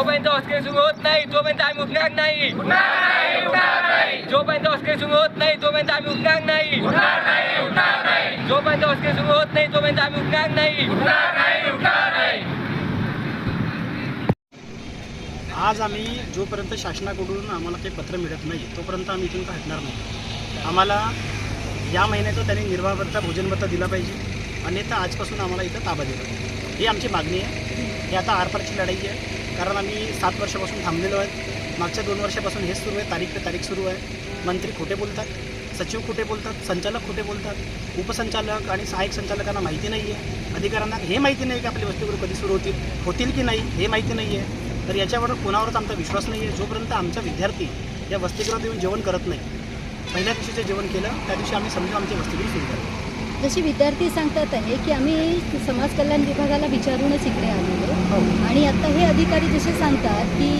जोपर्यंत हॉस्टेल सुरू होत नाही तोपर्यंत आम्ही उठणार नाही. जोपर्यंत हॉस्टेल सुरू होत नाही तोपर्यंत आम्ही उठणार नाही. जोपर्यंत हॉस्टेल सुरू होत नाही तोपर्यंत आम्ही उठणार नाही. आज आम्ही जोपर्यंत शासनाकडून आम्हाला काही पत्र मिळत नाही तोपर्यंत आम्ही इथून काय हटणार नाही. आम्हाला या महिन्याचं त्यांनी निर्वाहभत्ता भोजनभत्ता दिला पाहिजे. अन्यथा आजपासून आम्हाला इथं ताबा दिला ही आमची मागणी आहे. ही आता आरपारची लढाई आहे. कारण आम्ही सात वर्षापासून थांबलेलो आहे. मागच्या दोन वर्षापासून हेच सुरू आहे. तारीख ते तारीख सुरू आहे. मंत्री खोटे बोलतात. सचिव खोटे बोलतात. संचालक खोटे बोलतात. उपसंचालक आणि सहाय्यक संचालकांना माहिती नाही आहे अधिकाऱ्यांना हे माहिती नाही की आपले वसतिगृह कधी सुरू होतील होतील की नाही हे माहिती नाही आहे तर याच्यावर कोणावरच आमचा विश्वास नाही आहे जोपर्यंत आमचा विद्यार्थी या वसतिगृहात येऊन जेवण करत नाही पहिल्या दिवशी जे जेवण केलं त्या दिवशी आम्ही समजून आमचे वसतिगृह सुरू केलं. जसे विद्यार्थी सांगतात आहे की आम्ही समाज कल्याण विभागाला विचारूनच इकडे आलेलो. आणि आता हे अधिकारी जसे सांगतात की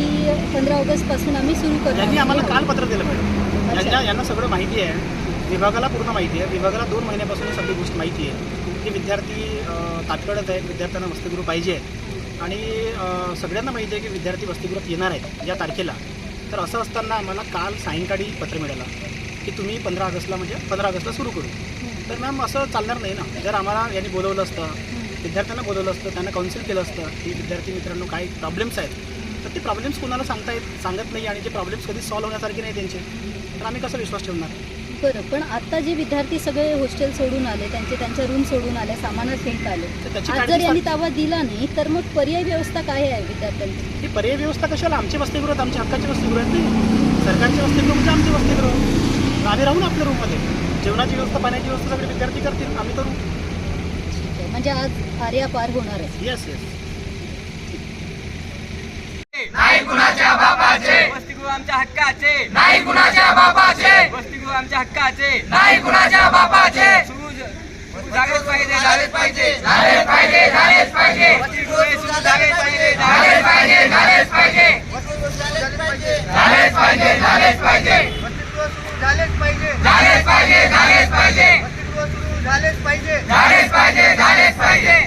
पंधरा ऑगस्टपासून आम्ही सुरू त्यांनी आम्हाला करतो काल पत्र दिलं मॅडम. यांना यांना सगळं माहिती आहे. विभागाला पूर्ण माहिती आहे. विभागाला दोन महिन्यापासून सगळी गोष्ट माहिती आहे की विद्यार्थी अं, ताटकळत आहेत विद्यार्थ्यांना वसतिगृह पाहिजे आणि सगळ्यांना माहिती आहे की विद्यार्थी वसतिगृहात येणार आहेत या तारखेला. तर असं असताना आम्हाला काल सायंकाळी पत्र मिळालं. की तुम्ही पंधरा ऑगस्टला म्हणजे पंधरा ऑगस्टला सुरू करू. तर मॅम असं चालणार नाही ना. जर आम्हाला यांनी बोलवलं असतं विद्यार्थ्यांना बोलवलं असतं त्यांना काउन्सिल केलं असतं की विद्यार्थी मित्रांनो काय प्रॉब्लेम्स आहेत तर ते प्रॉब्लेम्स कोणाला सांगता येत सांगत नाही आणि जे प्रॉब्लेम्स कधी सॉल्व्ह होण्यासारखे नाही त्यांचे तर आम्ही कसा विश्वास ठेवणार? बरं पण आता जे विद्यार्थी सगळे हॉस्टेल सोडून आले त्यांचे त्यांच्या रूम सोडून आले सामाना सहित आले आज जर यांनी ताबा दिला नाही तर मग पर्याय व्यवस्था काय आहे विद्यार्थ्यांची? ही पर्याय व्यवस्था कशाला? आमचे वसतिगृह आमच्या हक्काचे वसतिगृह आहेत सरकारचे वसतिगृह म्हणजे आमचे वसतिगृह. आम्ही राहू ना आपल्या रूममध्ये जेवणाची व्यवस्था पाण्याची व्यवस्था सगळे विद्यार्थी करतील आम्ही करू. म्हणजे आज आर्या पार होणार आहे. येस येस वसतिगृह आमच्या हक्काचे. नाही कुणाच्या बापाचे. वसतिगृह आमच्या हक्काचे. नाही कुणाच्या बापाचे. सुरू ज- सुरू झालेच पाहिजे झालेच पाहिजे. झालेच पाहिजे झालेच पाहिजे. वसतिगृह सुरू झालेच पाहिजे झालेच पाहिजे झालेच पाहिजे. झालेच पाहिजे. झालेच पाहिजे झालेच पाहिजे. झालेच पाहिजे. झालेच पाहिजे झालेच पाहिजे.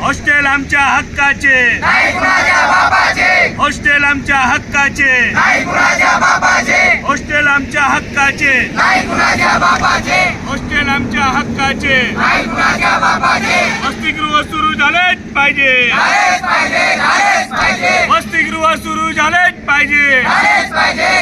हॉस्टेल आमच्या हक्काचे. नाही कुणाच्या बापाचे. हॉस्टेल आमच्या हक्काचे. नाही कुणाच्या बापाचे. हॉस्टेल आमच्या हक्काचे. नाही कुणाच्या बापाचे. हॉस्टेल आमच्या हक्काचे. नाही कुणाच्या बापाचे. वसतिगृह सुरू झालेच पाहिजे. झालेच पाहिजे झालेच पाहिजे. वसतिगृह सुरू झालेच पाहिजे. झालेच पाहिजे.